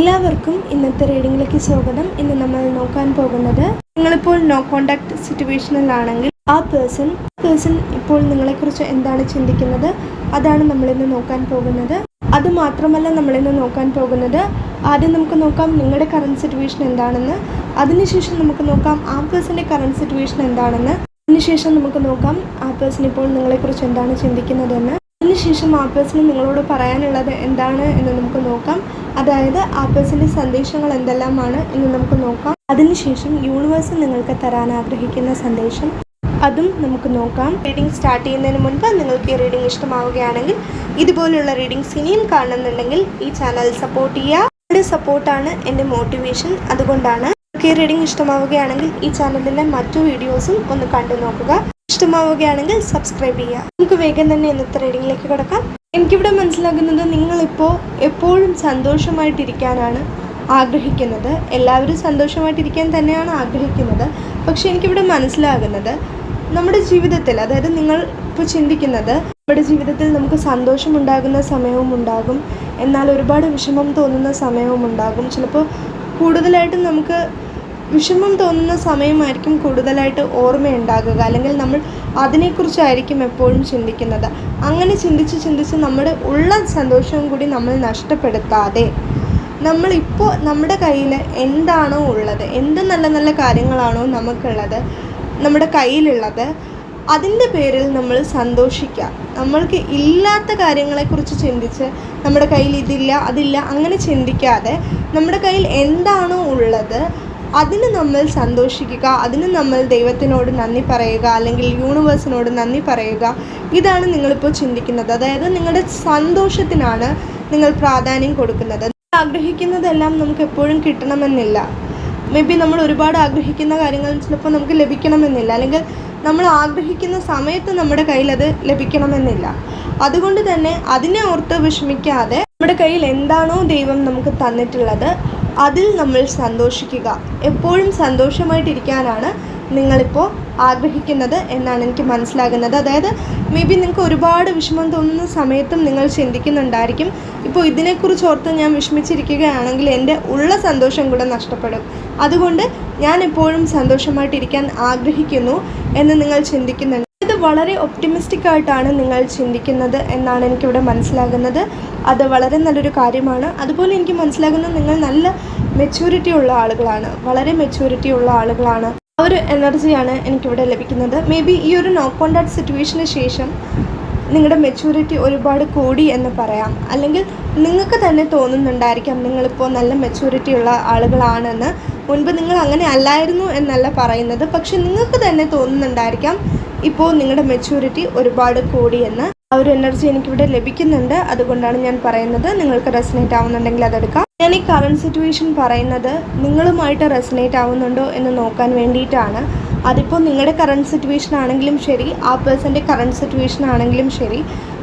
എല്ലാവർക്കും ഇന്നത്തെ റീഡിങ്ങിലേക്ക് സ്വാഗതം. ഇന്ന് നമ്മൾ നോക്കാൻ പോകുന്നത് നിങ്ങളിപ്പോൾ നോ കോണ്ടാക്ട് സിറ്റുവേഷനിലാണെങ്കിൽ ആ പേഴ്സൺ പേഴ്സൺ ഇപ്പോൾ നിങ്ങളെക്കുറിച്ച് എന്താണ് ചിന്തിക്കുന്നത്? അതാണ് നമ്മളിന്ന് നോക്കാൻ പോകുന്നത്. അത് മാത്രമല്ല നമ്മളിന്ന് നോക്കാൻ പോകുന്നത് ആദ്യം നമുക്ക് നോക്കാം നിങ്ങളുടെ കറണ്ട് സിറ്റുവേഷൻ എന്താണെന്ന്. അതിനുശേഷം നമുക്ക് നോക്കാം ആ പേഴ്സന്റെ കറണ്ട് സിറ്റുവേഷൻ എന്താണെന്ന്. അതിനുശേഷം നമുക്ക് നോക്കാം ആ പേഴ്സൺ ഇപ്പോൾ നിങ്ങളെക്കുറിച്ച് എന്താണ് ചിന്തിക്കുന്നതെന്ന്. അതിനുശേഷം ആ പേഴ്സൺ നിങ്ങളോട് പറയാനുള്ളത് എന്താണ് എന്ന് നമുക്ക് നോക്കാം. അതായത് ആപ്പിൾസിന്റെ സന്ദേശങ്ങൾ എന്തെല്ലാമാണ് എന്ന് നമുക്ക് നോക്കാം. അതിനുശേഷം യൂണിവേഴ്സ് നിങ്ങൾക്ക് തരാൻ ആഗ്രഹിക്കുന്ന സന്ദേശം. അതും നമുക്ക് നോക്കാം. റീഡിംഗ് സ്റ്റാർട്ട് ചെയ്യുന്നതിന് മുൻപ് നിങ്ങൾക്ക് ഈ റീഡിംഗ് ഇഷ്ടമാവുകയാണെങ്കിൽ ഇതുപോലുള്ള റീഡിങ്സ് ഇനിയും കാണുന്നുണ്ടെങ്കിൽ ഈ ചാനൽ സപ്പോർട്ട് ചെയ്യുക. നിങ്ങളുടെ സപ്പോർട്ടാണ് എന്റെ മോട്ടിവേഷൻ. അതുകൊണ്ടാണ് നിങ്ങൾക്ക് ഈ റീഡിംഗ് ഇഷ്ടമാവുകയാണെങ്കിൽ ഈ ചാനലിലെ മറ്റു വീഡിയോസും ഒന്ന് കണ്ടു നോക്കുക ഇഷ്ടമാവുകയാണെങ്കിൽ സബ്സ്ക്രൈബ് ചെയ്യുക. നമുക്ക് വേഗം തന്നെ ഇന്നത്തെ റീഡിങ്ങിലേക്ക് കിടക്കാം. എനിക്കിവിടെ മനസ്സിലാക്കുന്നത് നിങ്ങളിപ്പോൾ എപ്പോഴും സന്തോഷമായിട്ടിരിക്കാനാണ് ആഗ്രഹിക്കുന്നത്. എല്ലാവരും സന്തോഷമായിട്ടിരിക്കാൻ തന്നെയാണ് ആഗ്രഹിക്കുന്നത്. പക്ഷെ എനിക്കിവിടെ മനസ്സിലാകുന്നത് നമ്മുടെ ജീവിതത്തിൽ അതായത് നിങ്ങൾ ഇപ്പോൾ ചിന്തിക്കുന്നത് നമ്മുടെ ജീവിതത്തിൽ നമുക്ക് സന്തോഷമുണ്ടാകുന്ന സമയവും ഉണ്ടാകും എന്നാൽ ഒരുപാട് വിഷമം തോന്നുന്ന സമയവും ഉണ്ടാകും ചിലപ്പോൾ കൂടുതലായിട്ടും നമുക്ക് വിഷമം തോന്നുന്ന സമയമായിരിക്കും കൂടുതലായിട്ട് ഓർമ്മയുണ്ടാകുക. അല്ലെങ്കിൽ നമ്മൾ അതിനെക്കുറിച്ചായിരിക്കും എപ്പോഴും ചിന്തിക്കുന്നത്. അങ്ങനെ ചിന്തിച്ച് ചിന്തിച്ച് നമ്മുടെ ഉള്ള സന്തോഷവും കൂടി നമ്മൾ നഷ്ടപ്പെടുത്താതെ നമ്മളിപ്പോൾ നമ്മുടെ കയ്യിൽ എന്താണോ ഉള്ളത് എന്ത് നല്ല നല്ല കാര്യങ്ങളാണോ നമുക്കുള്ളത് നമ്മുടെ കയ്യിലുള്ളത് അതിന്റെ പേരിൽ നമ്മൾ സന്തോഷിക്കുക. നമ്മൾക്ക് ഇല്ലാത്ത കാര്യങ്ങളെക്കുറിച്ച് ചിന്തിച്ച് നമ്മുടെ കയ്യിൽ ഇതില്ല അതില്ല അങ്ങനെ ചിന്തിക്കാതെ നമ്മുടെ കയ്യിൽ എന്താണോ ഉള്ളത് അതിന് നമ്മൾ സന്തോഷിക്കുക അതിന് നമ്മൾ ദൈവത്തിനോട് നന്ദി പറയുക അല്ലെങ്കിൽ യൂണിവേഴ്സിനോട് നന്ദി പറയുക ഇതാണ് നിങ്ങളിപ്പോൾ ചിന്തിക്കുന്നത്. അതായത് നിങ്ങളുടെ സന്തോഷത്തിനാണ് നിങ്ങൾ പ്രാധാന്യം കൊടുക്കുന്നത്. ആഗ്രഹിക്കുന്നതെല്ലാം നമുക്ക് എപ്പോഴും കിട്ടണമെന്നില്ല. മേ ബി നമ്മൾ ഒരുപാട് ആഗ്രഹിക്കുന്ന കാര്യങ്ങൾ ചിലപ്പോൾ നമുക്ക് ലഭിക്കണമെന്നില്ല. അല്ലെങ്കിൽ നമ്മൾ ആഗ്രഹിക്കുന്ന സമയത്ത് നമ്മുടെ കയ്യിൽ അത് ലഭിക്കണമെന്നില്ല. അതുകൊണ്ട് തന്നെ അതിനെ ഓർത്ത് വിഷമിക്കാതെ നമ്മുടെ കയ്യിൽ എന്താണോ ദൈവം നമുക്ക് തന്നിട്ടുള്ളത് അതിൽ നമ്മൾ സന്തോഷിക്കുക. എപ്പോഴും സന്തോഷമായിട്ടിരിക്കാനാണ് നിങ്ങളിപ്പോൾ ആഗ്രഹിക്കുന്നത് എന്നാണ് എനിക്ക് മനസ്സിലാകുന്നത്. അതായത് മേ ബി നിങ്ങൾക്ക് ഒരുപാട് വിഷമം തോന്നുന്ന സമയത്തും നിങ്ങൾ ചിന്തിക്കുന്നുണ്ടായിരിക്കും. ഇപ്പോൾ ഇതിനെക്കുറിച്ച് ഓർത്ത് ഞാൻ വിഷമിച്ചിരിക്കുകയാണെങ്കിൽ എന്റെ ഉള്ള സന്തോഷം കൂടെ നഷ്ടപ്പെടും. അതുകൊണ്ട് ഞാൻ എപ്പോഴും സന്തോഷമായിട്ടിരിക്കാൻ ആഗ്രഹിക്കുന്നു എന്ന് നിങ്ങൾ ചിന്തിക്കുന്നുണ്ട് വളരെ ഒപ്റ്റിമിസ്റ്റിക് ആയിട്ടാണ് നിങ്ങൾ ചിന്തിക്കുന്നത് എന്നാണ് എനിക്കിവിടെ മനസ്സിലാകുന്നത്. അത് വളരെ നല്ലൊരു കാര്യമാണ്. അതുപോലെ എനിക്ക് മനസ്സിലാകുന്നത് നിങ്ങൾ നല്ല മെച്യൂരിറ്റി ഉള്ള ആളുകളാണ്. വളരെ മെച്യൂരിറ്റി ഉള്ള ആളുകളാണ്. ആ ഒരു എനർജിയാണ് എനിക്കിവിടെ ലഭിക്കുന്നത്. മേ ബി ഈ ഒരു നോ കോണ്ടാക്ട് സിറ്റുവേഷന് ശേഷം നിങ്ങളുടെ മെച്യൂരിറ്റി ഒരുപാട് കൂടി എന്ന് പറയാം. അല്ലെങ്കിൽ നിങ്ങൾക്ക് തന്നെ തോന്നുന്നുണ്ടായിരിക്കാം നിങ്ങളിപ്പോൾ നല്ല മെച്യൂരിറ്റി ഉള്ള ആളുകളാണെന്ന്. മുൻപ് നിങ്ങൾ അങ്ങനെ അല്ലായിരുന്നു എന്നല്ല പറയുന്നത്. പക്ഷെ നിങ്ങൾക്ക് തന്നെ തോന്നുന്നുണ്ടായിരിക്കാം ഇപ്പോൾ നിങ്ങളുടെ മെച്യൂരിറ്റി ഒരുപാട് കൂടിയെന്ന് ആ ഒരു എനർജി എനിക്കിവിടെ ലഭിക്കുന്നുണ്ട്. അതുകൊണ്ടാണ് ഞാൻ പറയുന്നത് നിങ്ങൾക്ക് റെസനേറ്റ് ആവുന്നുണ്ടെങ്കിൽ അതെടുക്കാം. ഞാൻ ഈ കറണ്ട് സിറ്റുവേഷൻ പറയുന്നത് നിങ്ങളുമായിട്ട് റെസനേറ്റ് ആവുന്നുണ്ടോ എന്ന് നോക്കാൻ വേണ്ടിയിട്ടാണ്. അതിപ്പോൾ നിങ്ങളുടെ കറണ്ട് സിറ്റുവേഷൻ ആണെങ്കിലും ശരി ആ പേഴ്സന്റെ കറണ്ട് സിറ്റുവേഷൻ ആണെങ്കിലും ശരി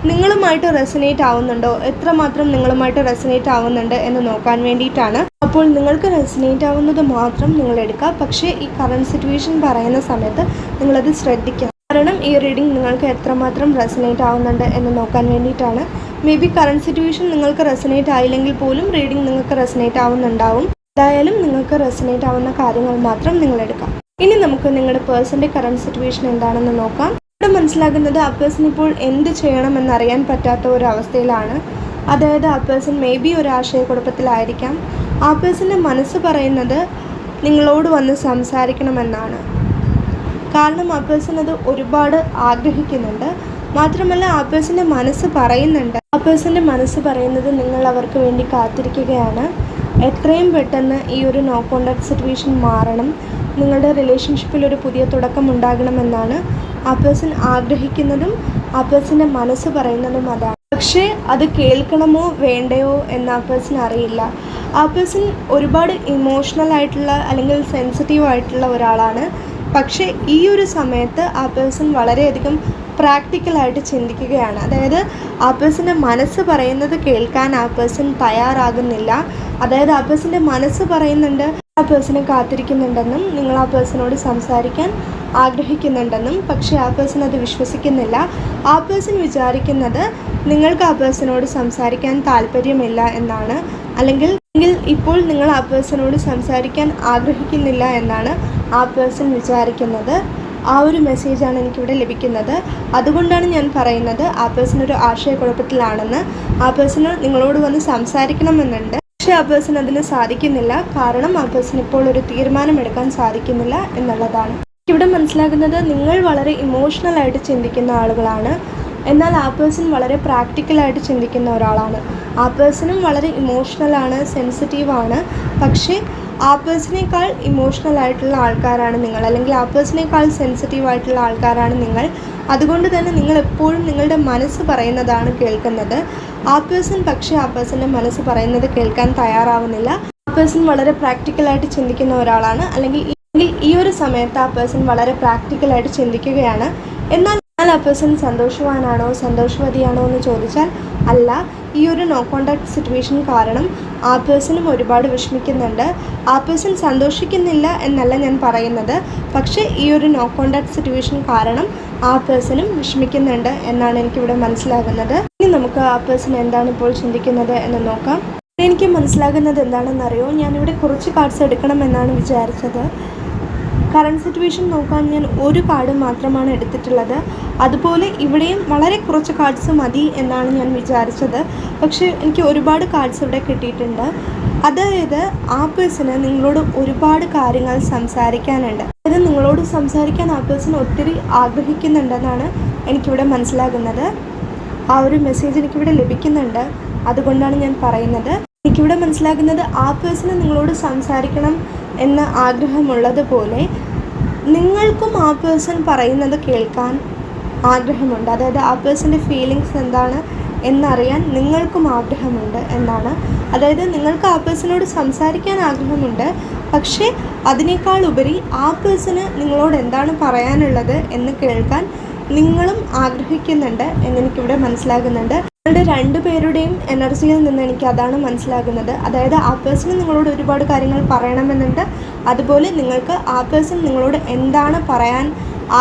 നിങ്ങളുമായിട്ട് റെസനേറ്റ് ആവുന്നുണ്ടോ എത്രമാത്രം നിങ്ങളുമായിട്ട് റെസനേറ്റ് ആവുന്നുണ്ട് എന്ന് നോക്കാൻ വേണ്ടിയിട്ടാണ്. അപ്പോൾ നിങ്ങൾക്ക് റെസനേറ്റ് ആവുന്നത് മാത്രം നിങ്ങൾ എടുക്കുക. പക്ഷേ ഈ കറണ്ട് സിറ്റുവേഷൻ പറയുന്ന സമയത്ത് നിങ്ങളത് ശ്രദ്ധിക്കുക കാരണം ഈ റീഡിംഗ് നിങ്ങൾക്ക് എത്രമാത്രം റെസനേറ്റ് ആവുന്നുണ്ട് എന്ന് നോക്കാൻ വേണ്ടിയിട്ടാണ്. മേ ബി കറണ്ട് സിറ്റുവേഷൻ നിങ്ങൾക്ക് റെസനേറ്റ് ആയില്ലെങ്കിൽ പോലും റീഡിംഗ് നിങ്ങൾക്ക് റെസനേറ്റ് ആവുന്നുണ്ടാവും. എന്തായാലും നിങ്ങൾക്ക് റെസനേറ്റ് ആവുന്ന കാര്യങ്ങൾ മാത്രം നിങ്ങൾ എടുക്കാം. ഇനി നമുക്ക് നിങ്ങളുടെ പേഴ്സന്റെ കറണ്ട് സിറ്റുവേഷൻ എന്താണെന്ന് നോക്കാം. ഇവിടെ മനസ്സിലാകുന്നത് ആ പേഴ്സൺ ഇപ്പോൾ എന്ത് ചെയ്യണമെന്ന് അറിയാൻ പറ്റാത്ത ഒരു അവസ്ഥയിലാണ്. അതായത് ആ പേഴ്സൺ മേ ബി ഒരു ആശയക്കുഴപ്പത്തിലായിരിക്കാം. ആ പേഴ്സന്റെ മനസ്സ് പറയുന്നത് നിങ്ങളോട് വന്ന് സംസാരിക്കണമെന്നാണ്. കാരണം ആ അത് ഒരുപാട് ആഗ്രഹിക്കുന്നുണ്ട്. മാത്രമല്ല ആ മനസ്സ് പറയുന്നുണ്ട്. ആ മനസ്സ് പറയുന്നത് നിങ്ങൾ അവർക്ക് വേണ്ടി കാത്തിരിക്കുകയാണ്. എത്രയും പെട്ടെന്ന് ഈ ഒരു നോ കോണ്ടാക്ട് സിറ്റുവേഷൻ മാറണം. നിങ്ങളുടെ റിലേഷൻഷിപ്പിൽ ഒരു പുതിയ തുടക്കം ഉണ്ടാകണമെന്നാണ് ആ പേഴ്സൺ ആഗ്രഹിക്കുന്നതും ആ പേഴ്സന്റെ മനസ്സ് പറയുന്നതും അതാണ്. പക്ഷേ അത് കേൾക്കണമോ വേണ്ടയോ എന്ന് ആ പേഴ്സൺ അറിയില്ല. ആ പേഴ്സൺ ഒരുപാട് ഇമോഷണൽ ആയിട്ടുള്ള അല്ലെങ്കിൽ സെൻസിറ്റീവ് ആയിട്ടുള്ള ഒരാളാണ് പക്ഷേ ഈ ഒരു സമയത്ത് ആ പേഴ്സൺ വളരെയധികം പ്രാക്ടിക്കലായിട്ട് ചിന്തിക്കുകയാണ്. അതായത് ആ പേഴ്സന്റെ മനസ്സ് പറയുന്നത് കേൾക്കാൻ ആ പേഴ്സൺ തയ്യാറാകുന്നില്ല. അതായത് ആ പേഴ്സന്റെ മനസ്സ് പറയുന്നുണ്ട് ആ പേഴ്സണെ കാത്തിരിക്കുന്നുണ്ടെന്നും നിങ്ങൾ ആ പേഴ്സണോട് സംസാരിക്കാൻ ആഗ്രഹിക്കുന്നുണ്ടെന്നും പക്ഷേ ആ പേഴ്സൺ അത് വിശ്വസിക്കുന്നില്ല. ആ പേഴ്സൺ വിചാരിക്കുന്നത് നിങ്ങൾക്ക് ആ പേഴ്സണോട് സംസാരിക്കാൻ താല്പര്യമില്ല എന്നാണ്. അല്ലെങ്കിൽ ഇപ്പോൾ നിങ്ങൾ ആ പേഴ്സണോട് സംസാരിക്കാൻ ആഗ്രഹിക്കുന്നില്ല എന്നാണ്. ആ പേഴ്സൺ വിചാരിക്കുന്നത് ആ ഒരു മെസ്സേജാണ് എനിക്കിവിടെ ലഭിക്കുന്നത്. അതുകൊണ്ടാണ് ഞാൻ പറയുന്നത് ആ പേഴ്സൺ ഒരു ആശയക്കുഴപ്പത്തിലാണെന്ന്. ആ പേഴ്സണ് നിങ്ങളോട് വന്ന് സംസാരിക്കണമെന്നുണ്ട്. പക്ഷേ ആ പേഴ്സൺ അതിന് സാധിക്കുന്നില്ല. കാരണം ആ പേഴ്സൺ ഇപ്പോൾ ഒരു തീരുമാനമെടുക്കാൻ സാധിക്കുന്നില്ല എന്നുള്ളതാണ്. ഇവിടെ മനസ്സിലാക്കുന്നത് നിങ്ങൾ വളരെ ഇമോഷണലായിട്ട് ചിന്തിക്കുന്ന ആളുകളാണ്. എന്നാൽ ആ പേഴ്സൺ വളരെ പ്രാക്ടിക്കലായിട്ട് ചിന്തിക്കുന്ന ഒരാളാണ്. ആ പേഴ്സണും വളരെ ഇമോഷണലാണ് സെൻസിറ്റീവാണ് പക്ഷേ ആ പേഴ്സണേക്കാൾ ഇമോഷണൽ ആയിട്ടുള്ള ആൾക്കാരാണ് നിങ്ങൾ അല്ലെങ്കിൽ ആ പേഴ്സണേക്കാൾ സെൻസിറ്റീവ് ആയിട്ടുള്ള ആൾക്കാരാണ് നിങ്ങൾ. അതുകൊണ്ട് തന്നെ നിങ്ങൾ എപ്പോഴും നിങ്ങളുടെ മനസ്സ് പറയുന്നതാണ് കേൾക്കുന്നത്. ആ പേഴ്സൺ പക്ഷേ ആ പേഴ്സന്റെ മനസ്സ് പറയുന്നത് കേൾക്കാൻ തയ്യാറാവുന്നില്ല. ആ പേഴ്സൺ വളരെ പ്രാക്ടിക്കലായിട്ട് ചിന്തിക്കുന്ന ഒരാളാണ്. അല്ലെങ്കിൽ ഈ ഒരു സമയത്ത് ആ പേഴ്സൺ വളരെ പ്രാക്ടിക്കലായിട്ട് ചിന്തിക്കുകയാണ്. എന്നാൽ എന്നാൽ ആ പേഴ്സൺ സന്തോഷവാനാണോ സന്തോഷവതിയാണോ എന്ന് ചോദിച്ചാൽ അല്ല. ഈ ഒരു നോ കോണ്ടാക്ട് സിറ്റുവേഷൻ കാരണം ആ പേഴ്സണും ഒരുപാട് വിഷമിക്കുന്നുണ്ട്. ആ പേഴ്സൺ സന്തോഷിക്കുന്നില്ല എന്നല്ല ഞാൻ പറയുന്നത്. പക്ഷേ ഈ ഒരു നോ കോണ്ടാക്ട് സിറ്റുവേഷൻ കാരണം ആ പേഴ്സണും വിഷമിക്കുന്നുണ്ട് എന്നാണ് എനിക്കിവിടെ മനസ്സിലാകുന്നത്. ഇനി നമുക്ക് ആ പേഴ്സൺ എന്താണ് ഇപ്പോൾ ചിന്തിക്കുന്നത് എന്ന് നോക്കാം. എനിക്ക് മനസ്സിലാകുന്നത് എന്താണെന്നറിയോ? ഞാനിവിടെ കുറച്ച് കാർഡ്സ് എടുക്കണം എന്നാണ് വിചാരിച്ചത്. കറണ്ട് സിറ്റുവേഷൻ നോക്കാൻ ഞാൻ ഒരു കാർഡ് മാത്രമാണ് എടുത്തിട്ടുള്ളത്. അതുപോലെ ഇവിടെയും വളരെ കുറച്ച് കാർഡ്സ് മതി എന്നാണ് ഞാൻ വിചാരിച്ചത്. പക്ഷേ എനിക്ക് ഒരുപാട് കാർഡ്സ് ഇവിടെ കിട്ടിയിട്ടുണ്ട്. അതായത് ആ പേഴ്സണ് നിങ്ങളോട് ഒരുപാട് കാര്യങ്ങൾ സംസാരിക്കാനുണ്ട്. അതായത് നിങ്ങളോട് സംസാരിക്കാൻ ആ പേഴ്സൺ ഒത്തിരി ആഗ്രഹിക്കുന്നുണ്ടെന്നാണ് എനിക്കിവിടെ മനസ്സിലാകുന്നത്. ആ ഒരു മെസ്സേജ് എനിക്കിവിടെ ലഭിക്കുന്നുണ്ട്. അതുകൊണ്ടാണ് ഞാൻ പറയുന്നത്. എനിക്കിവിടെ മനസ്സിലാകുന്നത് ആ പേഴ്സണ് നിങ്ങളോട് സംസാരിക്കണം എന്ന ആഗ്രഹമുള്ളതുപോലെ നിങ്ങൾക്കും ആ പേഴ്സൺ പറയുന്നത് കേൾക്കാൻ ആഗ്രഹമുണ്ട്. അതായത് ആ പേഴ്സന്റെ ഫീലിങ്സ് എന്താണ് എന്നറിയാൻ നിങ്ങൾക്കും ആഗ്രഹമുണ്ട് എന്നാണ്. അതായത് നിങ്ങൾക്ക് ആ പേഴ്സണോട് സംസാരിക്കാൻ ആഗ്രഹമുണ്ട്. പക്ഷേ അതിനേക്കാൾ ഉപരി ആ പേഴ്സണ് നിങ്ങളോട് എന്താണ് പറയാനുള്ളത് എന്ന് കേൾക്കാൻ നിങ്ങളും ആഗ്രഹിക്കുന്നുണ്ട് എന്നെനിക്കിവിടെ മനസ്സിലാകുന്നുണ്ട്. നിങ്ങളുടെ രണ്ടുപേരുടെയും എനർജിയിൽ നിന്ന് എനിക്ക് അതാണ് മനസ്സിലാകുന്നത്. അതായത് ആ പേഴ്സൺ നിങ്ങളോട് ഒരുപാട് കാര്യങ്ങൾ പറയണമെന്നുണ്ട്. അതുപോലെ നിങ്ങൾക്ക് ആ പേഴ്സൺ നിങ്ങളോട് എന്താണ് പറയാൻ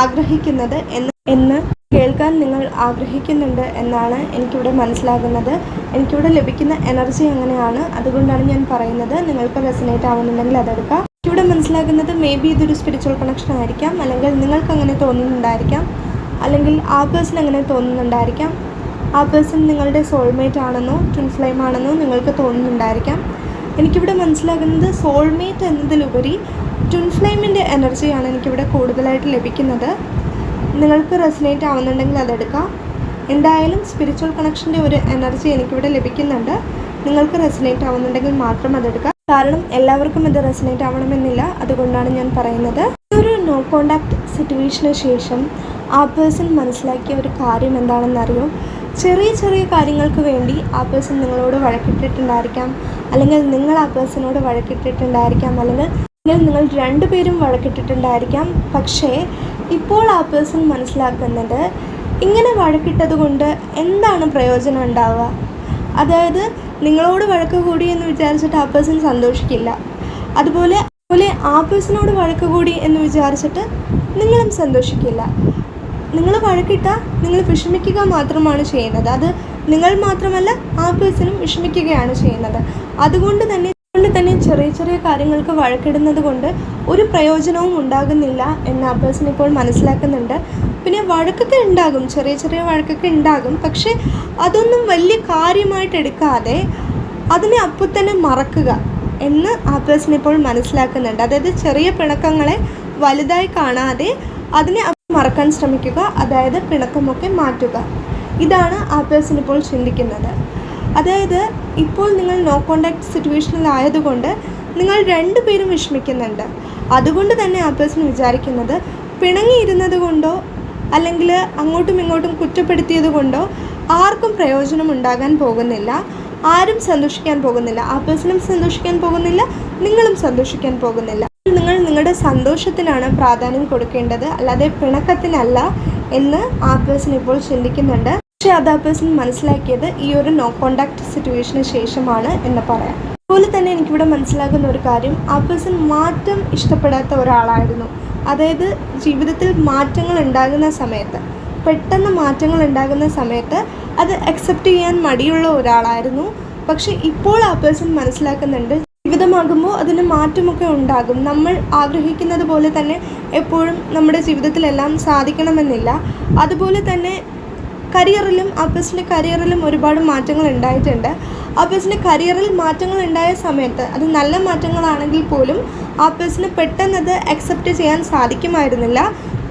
ആഗ്രഹിക്കുന്നത് എന്ന് എന്ന് കേൾക്കാൻ നിങ്ങൾ ആഗ്രഹിക്കുന്നുണ്ട് എന്നാണ് എനിക്കിവിടെ മനസ്സിലാകുന്നത്. എനിക്കിവിടെ ലഭിക്കുന്ന എനർജി അങ്ങനെയാണ് അതുകൊണ്ടാണ് ഞാൻ പറയുന്നത്. നിങ്ങൾക്ക് റെസിനേറ്റ് ആവുന്നുണ്ടെങ്കിൽ അതെടുക്കാം. എനിക്കിവിടെ മനസ്സിലാകുന്നത് മേ ബി ഇതൊരു സ്പിരിച്വൽ കണക്ഷൻ ആയിരിക്കാം. അല്ലെങ്കിൽ നിങ്ങൾക്ക് അങ്ങനെ തോന്നുന്നുണ്ടായിരിക്കാം. അല്ലെങ്കിൽ ആ പേഴ്സൺ അങ്ങനെ തോന്നുന്നുണ്ടായിരിക്കാം. ആ പേഴ്സൺ നിങ്ങളുടെ സോൾമേറ്റ് ആണെന്നോ ട്വിൻ ഫ്ലെയിം ആണെന്നോ നിങ്ങൾക്ക് തോന്നുന്നുണ്ടായിരിക്കാം. എനിക്കിവിടെ മനസ്സിലാകുന്നത് സോൾമേറ്റ് എന്നതിലുപരി ട്വിൻ ഫ്ലെയിമിന്റെ എനർജിയാണ് എനിക്കിവിടെ കൂടുതലായിട്ട് ലഭിക്കുന്നത്. നിങ്ങൾക്ക് റെസിനേറ്റ് ആവുന്നുണ്ടെങ്കിൽ അതെടുക്കാം. എന്തായാലും സ്പിരിച്വൽ കണക്ഷന്റെ ഒരു എനർജി എനിക്കിവിടെ ലഭിക്കുന്നുണ്ട്. നിങ്ങൾക്ക് റെസിനേറ്റ് ആവുന്നുണ്ടെങ്കിൽ മാത്രം അതെടുക്കാം. കാരണം എല്ലാവർക്കും ഇത് റെസിനേറ്റ് ആവണമെന്നില്ല. അതുകൊണ്ടാണ് ഞാൻ പറയുന്നത്. ഒരു നോ കോണ്ടാക്ട് സിറ്റുവേഷന് ശേഷം ആ പേഴ്സൺ മനസ്സിലാക്കിയ ഒരു കാര്യം എന്താണെന്നറിയോ? ചെറിയ ചെറിയ കാര്യങ്ങൾക്ക് വേണ്ടി ആ പേഴ്സൺ നിങ്ങളോട് വഴക്കിട്ടിട്ടുണ്ടായിരിക്കാം. അല്ലെങ്കിൽ നിങ്ങൾ ആ പേഴ്സണോട് വഴക്കിട്ടിട്ടുണ്ടായിരിക്കാം. അല്ലെങ്കിൽ നിങ്ങൾ രണ്ടുപേരും വഴക്കിട്ടിട്ടുണ്ടായിരിക്കാം. പക്ഷേ ഇപ്പോൾ ആ പേഴ്സൺ മനസ്സിലാക്കുന്നത് ഇങ്ങനെ വഴക്കിട്ടത് കൊണ്ട് എന്താണ് പ്രയോജനം ഉണ്ടാവുക? അതായത് നിങ്ങളോട് വഴക്ക് കൂടി എന്ന് വിചാരിച്ചിട്ട് ആ പേഴ്സൺ സന്തോഷിക്കില്ല. അതുപോലെ അതുപോലെ ആ പേഴ്സണോട് വഴക്ക് കൂടി എന്ന് വിചാരിച്ചിട്ട് നിങ്ങളും സന്തോഷിക്കില്ല. നിങ്ങൾ വഴക്കിട്ടാൽ നിങ്ങൾ വിഷമിക്കുക മാത്രമാണ് ചെയ്യുന്നത്. അത് നിങ്ങൾ മാത്രമല്ല ആ പേഴ്സണും വിഷമിക്കുകയാണ് ചെയ്യുന്നത്. അതുകൊണ്ട് തന്നെ അതുകൊണ്ട് തന്നെ ചെറിയ ചെറിയ കാര്യങ്ങൾക്ക് വഴക്കിടുന്നത് കൊണ്ട് ഒരു പ്രയോജനവും ഉണ്ടാകുന്നില്ല എന്ന് ആ പേഴ്സൺ ഇപ്പോൾ മനസ്സിലാക്കുന്നുണ്ട്. പിന്നെ വഴക്കൊക്കെ ഉണ്ടാകും ചെറിയ ചെറിയ വഴക്കൊക്കെ ഉണ്ടാകും. പക്ഷേ അതൊന്നും വലിയ കാര്യമായിട്ട് എടുക്കാതെ അതിനെ അപ്പോൾ തന്നെ മറക്കുക എന്ന് ആ പേഴ്സൺ ഇപ്പോൾ മനസ്സിലാക്കുന്നുണ്ട്. അതായത് ചെറിയ പിണക്കങ്ങളെ വലുതായി കാണാതെ അതിനെ മറക്കാൻ ശ്രമിക്കുക അതായത് പിണക്കമൊക്കെ മാറ്റുക. ഇതാണ് ആ പേഴ്സൺ ഇപ്പോൾ ചിന്തിക്കുന്നത്. അതായത് ഇപ്പോൾ നിങ്ങൾ നോ കോണ്ടാക്ട് സിറ്റുവേഷനിലായതുകൊണ്ട് നിങ്ങൾ രണ്ടുപേരും വിഷമിക്കുന്നുണ്ട്. അതുകൊണ്ട് തന്നെ ആ പേഴ്സൺ വിചാരിക്കുന്നത് പിണങ്ങിയിരുന്നത് കൊണ്ടോ അല്ലെങ്കിൽ അങ്ങോട്ടും ഇങ്ങോട്ടും കുറ്റപ്പെടുത്തിയത് കൊണ്ടോ ആർക്കും പ്രയോജനം ഉണ്ടാകാൻ പോകുന്നില്ല. ആരും സന്തോഷിക്കാൻ പോകുന്നില്ല. ആ പേഴ്സണും സന്തോഷിക്കാൻ പോകുന്നില്ല നിങ്ങളും സന്തോഷിക്കാൻ പോകുന്നില്ല. നിങ്ങളുടെ സന്തോഷത്തിനാണ് പ്രാധാന്യം കൊടുക്കേണ്ടത്. അല്ലാതെ പിണക്കത്തിനല്ല എന്ന് ആ പേഴ്സൺ ഇപ്പോൾ ചിന്തിക്കുന്നുണ്ട്. പക്ഷേ അത് ആ പേഴ്സൺ മനസ്സിലാക്കിയത് ഈ ഒരു നോ കോണ്ടാക്ട് സിറ്റുവേഷന് ശേഷമാണ് എന്ന് പറയാം. അതുപോലെ തന്നെ എനിക്കിവിടെ മനസ്സിലാക്കുന്ന ഒരു കാര്യം ആ പേഴ്സൺ മാറ്റം ഇഷ്ടപ്പെടാത്ത ഒരാളായിരുന്നു. അതായത് ജീവിതത്തിൽ മാറ്റങ്ങൾ ഉണ്ടാകുന്ന സമയത്ത് പെട്ടെന്ന് മാറ്റങ്ങൾ ഉണ്ടാകുന്ന സമയത്ത് അത് അക്സെപ്റ്റ് ചെയ്യാൻ മടിയുള്ള ഒരാളായിരുന്നു. പക്ഷെ ഇപ്പോൾ ആ പേഴ്സൺ മനസ്സിലാക്കുന്നുണ്ട് ജീവിതമാകുമ്പോൾ അതിന് മാറ്റമൊക്കെ ഉണ്ടാകും. നമ്മൾ ആഗ്രഹിക്കുന്നത് പോലെ തന്നെ എപ്പോഴും നമ്മുടെ ജീവിതത്തിലെല്ലാം സാധിക്കണമെന്നില്ല. അതുപോലെ തന്നെ കരിയറിലും അപ്പസിന്റെ കരിയറിലും ഒരുപാട് മാറ്റങ്ങൾ ഉണ്ടായിട്ടുണ്ട്. അപ്പസിന്റെ കരിയറിൽ മാറ്റങ്ങൾ ഉണ്ടായ സമയത്ത് അത് നല്ല മാറ്റങ്ങളാണെങ്കിൽ പോലും പേഴ്സണ് പെട്ടെന്നത് അക്സെപ്റ്റ് ചെയ്യാൻ സാധിക്കുമായിരുന്നില്ല.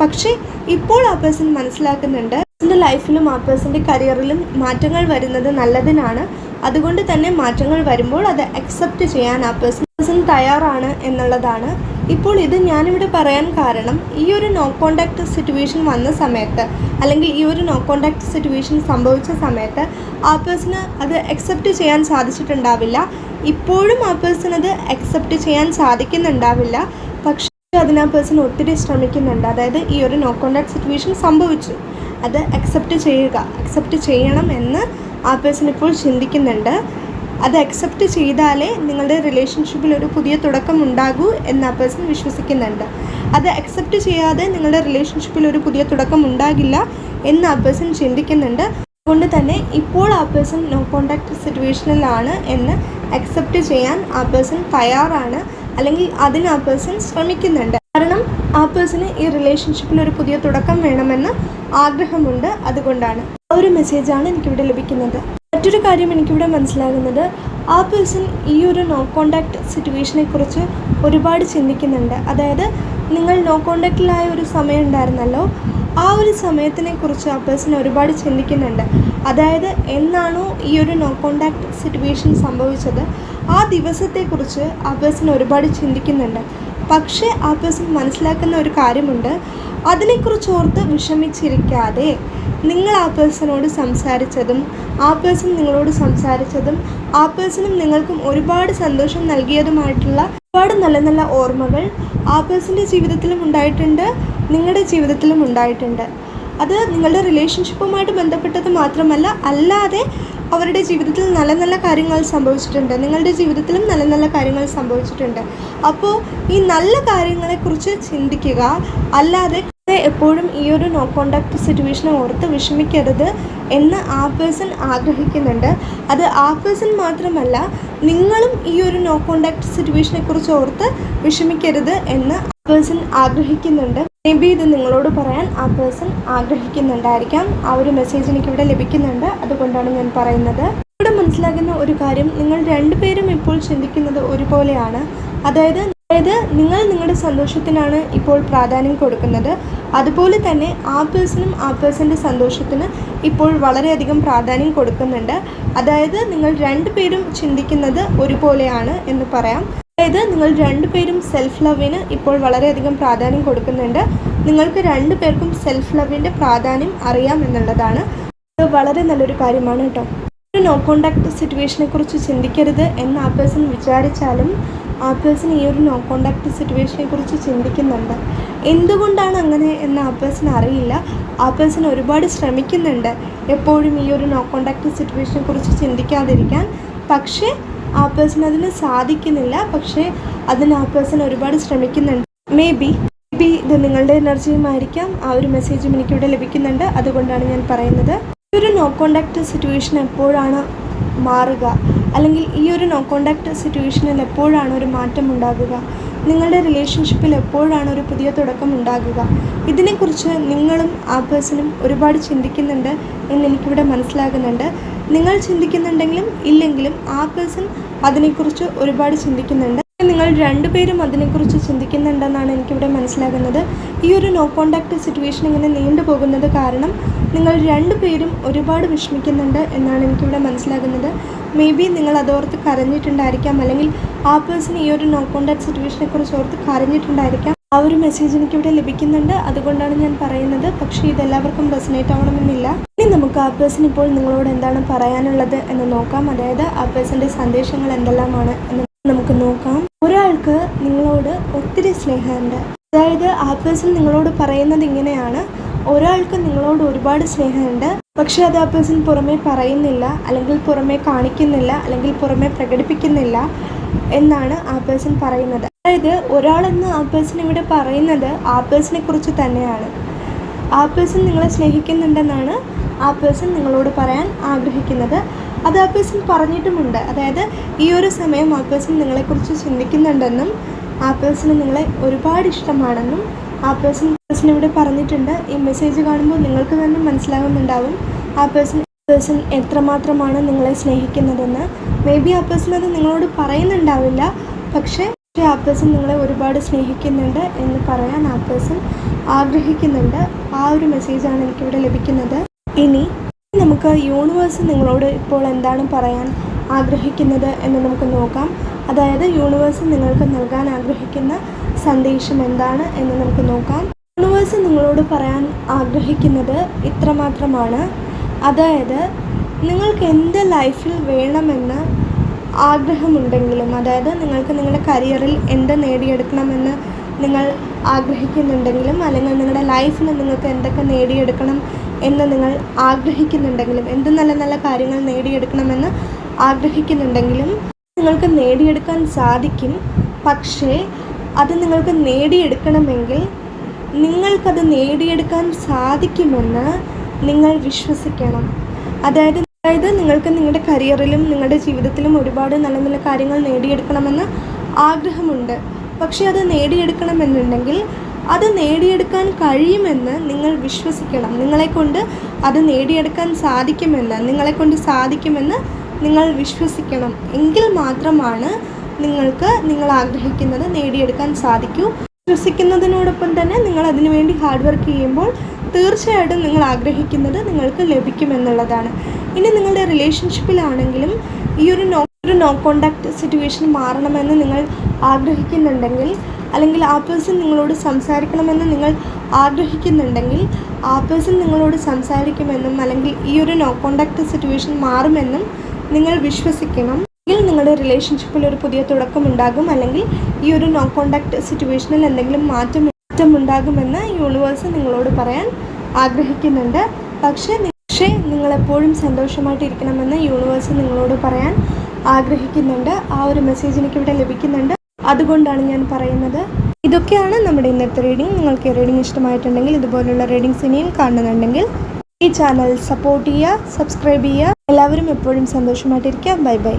പക്ഷേ ഇപ്പോൾ പേഴ്സൺ മനസ്സിലാക്കുന്നുണ്ട്. പേഴ്സന്റെ ലൈഫിലും ആ പേഴ്സന്റെ കരിയറിലും മാറ്റങ്ങൾ വരുന്നത് നല്ലതിനാണ്. അതുകൊണ്ട് തന്നെ മാറ്റങ്ങൾ വരുമ്പോൾ അത് അക്സെപ്റ്റ് ചെയ്യാൻ ആ പേഴ്സൺ തയ്യാറാണ് എന്നുള്ളതാണ്. ഇപ്പോൾ ഇത് ഞാനിവിടെ പറയാൻ കാരണം ഈ ഒരു നോ കോണ്ടാക്ട് സിറ്റുവേഷൻ വന്ന സമയത്ത് അല്ലെങ്കിൽ ഈ ഒരു നോ കോണ്ടാക്ട് സിറ്റുവേഷൻ സംഭവിച്ച സമയത്ത് ആ പേഴ്സണ് അത് അക്സെപ്റ്റ് ചെയ്യാൻ സാധിച്ചിട്ടുണ്ടാവില്ല. ഇപ്പോഴും ആ പേഴ്സൺ അത് അക്സെപ്റ്റ് ചെയ്യാൻ സാധിക്കുന്നുണ്ടാവില്ല. പക്ഷേ അതിന് ആ പേഴ്സൺ ഒത്തിരി ശ്രമിക്കുന്നുണ്ട്. അതായത് ഈ ഒരു നോ കോണ്ടാക്ട് സിറ്റുവേഷൻ സംഭവിച്ചു. അത് അക്സെപ്റ്റ് ചെയ്യുക. അക്സെപ്റ്റ് ചെയ്യണം എന്ന് ആ പേഴ്സൺ ഇപ്പോൾ ചിന്തിക്കുന്നുണ്ട്. അത് അക്സെപ്റ്റ് ചെയ്താലേ നിങ്ങളുടെ റിലേഷൻഷിപ്പിൽ ഒരു പുതിയ തുടക്കം ഉണ്ടാകൂ എന്ന് ആ പേഴ്സൺ വിശ്വസിക്കുന്നുണ്ട്. അത് അക്സെപ്റ്റ് ചെയ്യാതെ നിങ്ങളുടെ റിലേഷൻഷിപ്പിൽ ഒരു പുതിയ തുടക്കം ഉണ്ടാകില്ല എന്ന് ആ പേഴ്സൺ ചിന്തിക്കുന്നുണ്ട്. അതുകൊണ്ട് തന്നെ ഇപ്പോൾ ആ പേഴ്സൺ നോ കോണ്ടാക്ട് സിറ്റുവേഷനിലാണ് എന്ന് അക്സെപ്റ്റ് ചെയ്യാൻ ആ പേഴ്സൺ തയ്യാറാണ്. അല്ലെങ്കിൽ അതിന് ആ പേഴ്സൺ ശ്രമിക്കുന്നുണ്ട്. കാരണം ആ പേഴ്സണ് ഈ റിലേഷൻഷിപ്പിൽ ഒരു പുതിയ തുടക്കം വേണമെന്ന് ആഗ്രഹമുണ്ട്. അതുകൊണ്ടാണ് ആ ഒരു മെസ്സേജാണ് എനിക്കിവിടെ ലഭിക്കുന്നത്. മറ്റൊരു കാര്യം എനിക്കിവിടെ മനസ്സിലാകുന്നത്. ആ പേഴ്സൺ ഈ ഒരു നോ കോണ്ടാക്ട് സിറ്റുവേഷനെക്കുറിച്ച് ഒരുപാട് ചിന്തിക്കുന്നുണ്ട്. അതായത് നിങ്ങൾ നോ കോണ്ടാക്റ്റിലായ ഒരു സമയം ഉണ്ടായിരുന്നല്ലോ ആ ഒരു സമയത്തിനെ കുറിച്ച് ആ പേഴ്സൺ ഒരുപാട് ചിന്തിക്കുന്നുണ്ട്. അതായത് എന്നാണോ ഈ ഒരു നോ കോണ്ടാക്ട് സിറ്റുവേഷൻ സംഭവിച്ചത്? ആ ദിവസത്തെക്കുറിച്ച് ആ പേഴ്സൺ ഒരുപാട് ചിന്തിക്കുന്നുണ്ട്. പക്ഷേ ആ പേഴ്സൺ മനസ്സിലാക്കുന്ന ഒരു കാര്യമുണ്ട്. അതിനെക്കുറിച്ച് ഓർത്ത് വിഷമിച്ചിരിക്കാതെ നിങ്ങൾ ആ പേഴ്സണോട് സംസാരിച്ചതും ആ പേഴ്സൺ നിങ്ങളോട് സംസാരിച്ചതും ആ പേഴ്സണും നിങ്ങൾക്കും ഒരുപാട് സന്തോഷം നൽകിയതുമായിട്ടുള്ള ഒരുപാട് നല്ല നല്ല ഓർമ്മകൾ ആ പേഴ്സന്റെ ജീവിതത്തിലും ഉണ്ടായിട്ടുണ്ട് നിങ്ങളുടെ ജീവിതത്തിലും ഉണ്ടായിട്ടുണ്ട്. അത് നിങ്ങളുടെ റിലേഷൻഷിപ്പുമായിട്ട് ബന്ധപ്പെട്ടത് മാത്രമല്ല അല്ലാതെ അവരുടെ ജീവിതത്തിൽ നല്ല നല്ല കാര്യങ്ങൾ സംഭവിച്ചിട്ടുണ്ട്. നിങ്ങളുടെ ജീവിതത്തിലും നല്ല നല്ല കാര്യങ്ങൾ സംഭവിച്ചിട്ടുണ്ട്. അപ്പോൾ ഈ നല്ല കാര്യങ്ങളെക്കുറിച്ച് ചിന്തിക്കുക അല്ലാതെ എപ്പോഴും ഈ ഒരു നോ കോണ്ടാക്ട് സിറ്റുവേഷനെ ഓർത്ത് വിഷമിക്കരുത് എന്ന് ആ പേഴ്സൺ ആഗ്രഹിക്കുന്നുണ്ട്. അത് ആ പേഴ്സൺ മാത്രമല്ല നിങ്ങളും ഈ ഒരു നോ കോണ്ടാക്ട് സിറ്റുവേഷനെ കുറിച്ച് ഓർത്ത് വിഷമിക്കരുത് എന്ന് ആ പേഴ്സൺ ആഗ്രഹിക്കുന്നുണ്ട്. മേ ബി ഇത് നിങ്ങളോട് പറയാൻ ആ പേഴ്സൺ ആഗ്രഹിക്കുന്നുണ്ടായിരിക്കാം. ആ ഒരു മെസ്സേജ് എനിക്കിവിടെ ലഭിക്കുന്നുണ്ട്. അതുകൊണ്ടാണ് ഞാൻ പറയുന്നത്. ഇവിടെ മനസ്സിലാകുന്ന ഒരു കാര്യം നിങ്ങൾ രണ്ടുപേരും ഇപ്പോൾ ചിന്തിക്കുന്നത് ഒരുപോലെയാണ്. അതായത് അതായത് നിങ്ങൾ നിങ്ങളുടെ സന്തോഷത്തിനാണ് ഇപ്പോൾ പ്രാധാന്യം കൊടുക്കുന്നത്. അതുപോലെ തന്നെ ആ പേഴ്സണും ആ പേഴ്സന്റെ സന്തോഷത്തിന് ഇപ്പോൾ വളരെയധികം പ്രാധാന്യം കൊടുക്കുന്നുണ്ട്. അതായത് നിങ്ങൾ രണ്ടുപേരും ചിന്തിക്കുന്നത് ഒരുപോലെയാണ് എന്ന് പറയാം. അതായത് നിങ്ങൾ രണ്ടുപേരും സെൽഫ് ലവിന് ഇപ്പോൾ വളരെയധികം പ്രാധാന്യം കൊടുക്കുന്നുണ്ട്. നിങ്ങൾക്ക് രണ്ടു പേർക്കും സെൽഫ് ലവിന്റെ പ്രാധാന്യം അറിയാം എന്നുള്ളതാണ്. വളരെ നല്ലൊരു കാര്യമാണ് കേട്ടോ. നോ കോണ്ടാക്ട് സിറ്റുവേഷനെ കുറിച്ച് ചിന്തിക്കരുത് എന്ന് ആ പേഴ്സൺ വിചാരിച്ചാലും ആ പേഴ്സൺ ഈ ഒരു നോ കോണ്ടാക്ട് സിറ്റുവേഷനെ കുറിച്ച് ചിന്തിക്കുന്നുണ്ട്. എന്തുകൊണ്ടാണ് അങ്ങനെ എന്ന് ആ പേഴ്സൺ അറിയില്ല. ആ പേഴ്സൺ ഒരുപാട് ശ്രമിക്കുന്നുണ്ട്. എപ്പോഴും ഈ ഒരു നോ കോണ്ടാക്ട് സിറ്റുവേഷനെ കുറിച്ച് ചിന്തിക്കാതിരിക്കാൻ. പക്ഷേ ആ പേഴ്സൺ അതിന് സാധിക്കുന്നില്ല. പക്ഷേ അതിന് ആ പേഴ്സൺ ഒരുപാട് ശ്രമിക്കുന്നുണ്ട്. മേ ബി മേ ബി ഇത് നിങ്ങളുടെ എനർജിയുമായിരിക്കാം ആ ഒരു മെസ്സേജും എനിക്കിവിടെ ലഭിക്കുന്നുണ്ട്. അതുകൊണ്ടാണ് ഞാൻ പറയുന്നത്. ഒരു നോ കോണ്ടാക്ട് സിറ്റുവേഷൻ എപ്പോഴാണ് മാറുക? അല്ലെങ്കിൽ ഈ ഒരു നോ കോണ്ടാക്ട് സിറ്റുവേഷനിൽ എപ്പോഴാണ് ഒരു മാറ്റം ഉണ്ടാകുക? നിങ്ങളുടെ റിലേഷൻഷിപ്പിൽ എപ്പോഴാണ് ഒരു പുതിയ തുടക്കം ഉണ്ടാകുക? ഇതിനെക്കുറിച്ച് നിങ്ങളും ആ പേഴ്സണും ഒരുപാട് ചിന്തിക്കുന്നുണ്ട് എന്ന് എനിക്കിവിടെ മനസ്സിലാകുന്നുണ്ട്. നിങ്ങൾ ചിന്തിക്കുന്നുണ്ടെങ്കിലും ഇല്ലെങ്കിലും ആ പേഴ്സൺ അതിനെക്കുറിച്ച് ഒരുപാട് ചിന്തിക്കുന്നുണ്ട്. നിങ്ങൾ രണ്ടുപേരും അതിനെക്കുറിച്ച് ചിന്തിക്കുന്നുണ്ടെന്നാണ് എനിക്കിവിടെ മനസ്സിലാകുന്നത്. ഈ ഒരു നോ കോണ്ടാക്ട് സിറ്റുവേഷൻ ഇങ്ങനെ നീണ്ടു പോകുന്നത് കാരണം നിങ്ങൾ രണ്ടുപേരും ഒരുപാട് വിഷമിക്കുന്നുണ്ട് എന്നാണ് എനിക്കിവിടെ മനസ്സിലാകുന്നത്. മേ ബി നിങ്ങൾ അതോർത്ത് കരഞ്ഞിട്ടുണ്ടായിരിക്കാം. അല്ലെങ്കിൽ ആ പേഴ്സൺ ഈ ഒരു നോ കോണ്ടാക്ട് സിറ്റുവേഷനെ കുറിച്ച് ഓർത്ത് കരഞ്ഞിട്ടുണ്ടായിരിക്കാം. ആ ഒരു മെസ്സേജ് എനിക്കിവിടെ ലഭിക്കുന്നുണ്ട്. അതുകൊണ്ടാണ് ഞാൻ പറയുന്നത്. പക്ഷേ ഇതെല്ലാവർക്കും റെസനേറ്റ് ആവണമെന്നില്ല. ഇനി നമുക്ക് ആ പേഴ്സൺ ഇപ്പോൾ നിങ്ങളോട് എന്താണ് പറയാനുള്ളത് എന്ന് നോക്കാം. അതായത് ആ പേഴ്സന്റെ സന്ദേശങ്ങൾ എന്തെല്ലാമാണ് എന്ന് നമുക്ക് നോക്കാം. ഒരാൾക്ക് നിങ്ങളോട് ഒത്തിരി സ്നേഹമുണ്ട്. അതായത് ആ പേഴ്സൺ നിങ്ങളോട് പറയുന്നത് ഇങ്ങനെയാണ്. ഒരാൾക്ക് നിങ്ങളോട് ഒരുപാട് സ്നേഹമുണ്ട്. പക്ഷെ അത് ആ പേഴ്സൺ പുറമേ പറയുന്നില്ല അല്ലെങ്കിൽ പുറമേ കാണിക്കുന്നില്ല അല്ലെങ്കിൽ പുറമേ പ്രകടിപ്പിക്കുന്നില്ല എന്നാണ് ആ പേഴ്സൺ പറയുന്നത്. അതായത് ഒരാളെന്ന് ആ പേഴ്സൺ ഇവിടെ പറയുന്നത് ആ പേഴ്സണെ കുറിച്ച് തന്നെയാണ്. ആ പേഴ്സൺ നിങ്ങളെ സ്നേഹിക്കുന്നുണ്ടെന്നാണ് ആ പേഴ്സൺ നിങ്ങളോട് പറയാൻ ആഗ്രഹിക്കുന്നത്. അത് ആ പേഴ്സൺ പറഞ്ഞിട്ടുമുണ്ട്. അതായത് ഈ ഒരു സമയം ആ പേഴ്സൺ നിങ്ങളെക്കുറിച്ച് ചിന്തിക്കുന്നുണ്ടെന്നും ആ പേഴ്സണ് നിങ്ങളെ ഒരുപാട് ഇഷ്ടമാണെന്നും ആ പേഴ്സൺ പേഴ്സൺ ഇവിടെ പറഞ്ഞിട്ടുണ്ട്. ഈ മെസ്സേജ് കാണുമ്പോൾ നിങ്ങൾക്ക് തന്നെ മനസ്സിലാകുന്നുണ്ടാവും ആ പേഴ്സൺ പേഴ്സൺ എത്രമാത്രമാണ് നിങ്ങളെ സ്നേഹിക്കുന്നതെന്ന്. മേ ബി ആ പേഴ്സൺ അത് നിങ്ങളോട് പറയുന്നുണ്ടാവില്ല. പക്ഷേ ആ പേഴ്സൺ നിങ്ങളെ ഒരുപാട് സ്നേഹിക്കുന്നുണ്ട് എന്ന് പറയാൻ ആ പേഴ്സൺ ആഗ്രഹിക്കുന്നുണ്ട്. ആ ഒരു മെസ്സേജാണ് എനിക്കിവിടെ ലഭിക്കുന്നത്. ഇനി നമുക്ക് യൂണിവേഴ്സ് നിങ്ങളോട് ഇപ്പോൾ എന്താണ് പറയാൻ ആഗ്രഹിക്കുന്നത് എന്ന് നമുക്ക് നോക്കാം. അതായത് യൂണിവേഴ്സ് നിങ്ങൾക്ക് നൽകാൻ ആഗ്രഹിക്കുന്ന സന്ദേശം എന്താണ് എന്ന് നമുക്ക് നോക്കാം. യൂണിവേഴ്സ് നിങ്ങളോട് പറയാൻ ആഗ്രഹിക്കുന്നത് ഇത്രമാത്രമാണ്. അതായത് നിങ്ങൾക്ക് എന്ത് ലൈഫിൽ വേണമെന്ന് ആഗ്രഹമുണ്ടെങ്കിലും അതായത് നിങ്ങൾക്ക് നിങ്ങളുടെ കരിയറിൽ എന്ത് നേടിയെടുക്കണമെന്ന് നിങ്ങൾ ആഗ്രഹിക്കുന്നുണ്ടെങ്കിലും അല്ലെങ്കിൽ നിങ്ങളുടെ ലൈഫിൽ നിങ്ങൾക്ക് എന്തൊക്കെ നേടിയെടുക്കണം എന്ന് നിങ്ങൾ ആഗ്രഹിക്കുന്നുണ്ടെങ്കിലും എന്ത് നല്ല നല്ല കാര്യങ്ങൾ നേടിയെടുക്കണമെന്ന് ആഗ്രഹിക്കുന്നുണ്ടെങ്കിലും നിങ്ങൾക്ക് നേടിയെടുക്കാൻ സാധിക്കും. പക്ഷേ അത് നിങ്ങൾക്ക് നേടിയെടുക്കണമെങ്കിൽ നിങ്ങൾക്കത് നേടിയെടുക്കാൻ സാധിക്കുമെന്ന് നിങ്ങൾ വിശ്വസിക്കണം. അതായത് അതായത് നിങ്ങൾക്ക് നിങ്ങളുടെ കരിയറിലും നിങ്ങളുടെ ജീവിതത്തിലും ഒരുപാട് നല്ല നല്ല കാര്യങ്ങൾ നേടിയെടുക്കണമെന്ന് ആഗ്രഹമുണ്ട്. പക്ഷേ അത് നേടിയെടുക്കണമെന്നുണ്ടെങ്കിൽ അത് നേടിയെടുക്കാൻ കഴിയുമെന്ന് നിങ്ങൾ വിശ്വസിക്കണം. നിങ്ങളെക്കൊണ്ട് അത് നേടിയെടുക്കാൻ സാധിക്കുമെന്ന് നിങ്ങളെക്കൊണ്ട് സാധിക്കുമെന്ന് നിങ്ങൾ വിശ്വസിക്കണം. എങ്കിൽ മാത്രമാണ് നിങ്ങൾക്ക് നിങ്ങൾ ആഗ്രഹിക്കുന്നത് നേടിയെടുക്കാൻ സാധിക്കൂ. വിശ്വസിക്കുന്നതിനോടൊപ്പം തന്നെ നിങ്ങൾ അതിനുവേണ്ടി ഹാർഡ് വർക്ക് ചെയ്യുമ്പോൾ തീർച്ചയായിട്ടും നിങ്ങൾ ആഗ്രഹിക്കുന്നത് നിങ്ങൾക്ക് ലഭിക്കുമെന്നുള്ളതാണ്. ഇനി നിങ്ങളുടെ റിലേഷൻഷിപ്പിലാണെങ്കിലും ഈ ഒരു നോ നോ കോണ്ടാക്ട് സിറ്റുവേഷൻ മാറണമെന്ന് നിങ്ങൾ ആഗ്രഹിക്കുന്നുണ്ടെങ്കിൽ അല്ലെങ്കിൽ ആ പേഴ്സൺ നിങ്ങളോട് സംസാരിക്കണമെന്ന് നിങ്ങൾ ആഗ്രഹിക്കുന്നുണ്ടെങ്കിൽ ആ പേഴ്സൺ നിങ്ങളോട് സംസാരിക്കുമെന്നും അല്ലെങ്കിൽ ഈ ഒരു നോ കോണ്ടാക്ട് സിറ്റുവേഷൻ മാറുമെന്നും നിങ്ങൾ വിശ്വസിക്കണം. അല്ലെങ്കിൽ നിങ്ങളുടെ റിലേഷൻഷിപ്പിൽ ഒരു പുതിയ തുടക്കം ഉണ്ടാകും അല്ലെങ്കിൽ ഈ ഒരു നോ കോണ്ടാക്ട് സിറ്റുവേഷനിൽ എന്തെങ്കിലും മാറ്റം മാറ്റം ഉണ്ടാകുമെന്ന് യൂണിവേഴ്സ് നിങ്ങളോട് പറയാൻ ആഗ്രഹിക്കുന്നുണ്ട്. പക്ഷേ പക്ഷേ നിങ്ങളെപ്പോഴും സന്തോഷമായിട്ടിരിക്കണമെന്ന് യൂണിവേഴ്സ് നിങ്ങളോട് പറയാൻ ആഗ്രഹിക്കുന്നുണ്ട്. ആ ഒരു മെസ്സേജ് എനിക്കിവിടെ ലഭിക്കുന്നുണ്ട്. അതുകൊണ്ടാണ് ഞാൻ പറയുന്നത്. ഇതൊക്കെയാണ് നമ്മുടെ ഇന്നത്തെ റീഡിംഗ് നിങ്ങൾക്ക് റീഡിംഗ് ഇഷ്ടമായിട്ടുണ്ടെങ്കിൽ ഇതുപോലുള്ള റീഡിങ്സ് ഇനിയും കാണുന്നുണ്ടെങ്കിൽ ഈ ചാനൽ സപ്പോർട്ട് ചെയ്യുക സബ്സ്ക്രൈബ് ചെയ്യുക. എല്ലാവരും എപ്പോഴും സന്തോഷമായിട്ടിരിക്കുക ബൈ ബൈ